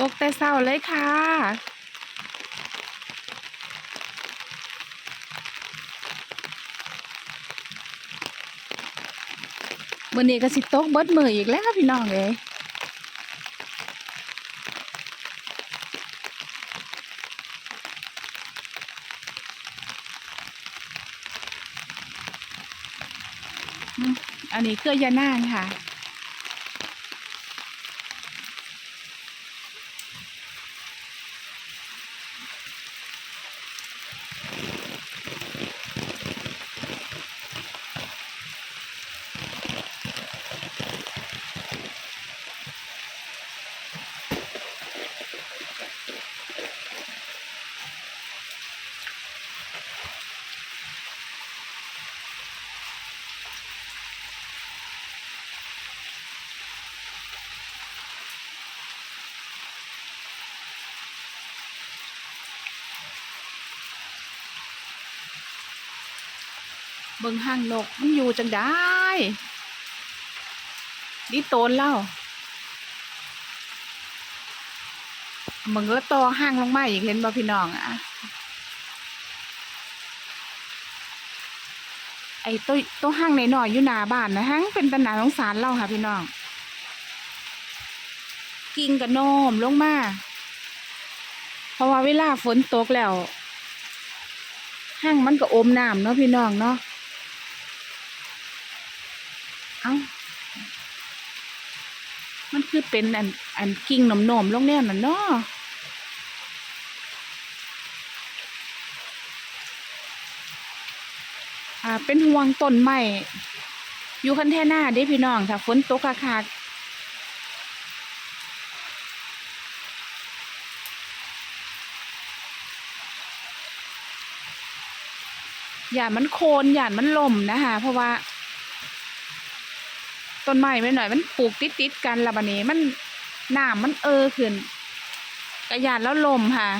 ตกแต่เศร้าเลยค่ะ มื่อนี้ก็สิตกเบิดมืออีกแล้วพี่น้องเอ้ยอันนี้เครือยานางค่ะ เบิ่งห้างนกมันอยู่จังได้ดิโตนเล่ามันก็ต่อห้างลงมาอีกเห็นบ่พี่น้องอะไอ้ตัวตัวห้างในหน่อยอยู่หน้าบ้านนะฮังเป็นตาหนาสงสารเราค่ะ พี่น้องกิ่งกระโนมลงมาเพราะว่าเวลาฝนตกแล้วห้างมันก็อมน้ำเนาะพี่น้องเนาะ เอ้า มันคือเป็นอันอันกิ่งหนมนมๆลงแนวนั่นเนาะอ่า เป็นห่วงต้นไม้อยู่คันแท่หน้าเด้พี่น้องถ้าฝนตกคักอย่ามันโคนอย่ามันล่มนะคะเพราะว่า ต้นไม้ไปหน่อย มันปลูกติดติดๆกันและบัดนี้มันน้ำมันเออขึ้นกระยานแล้วลมค่ะ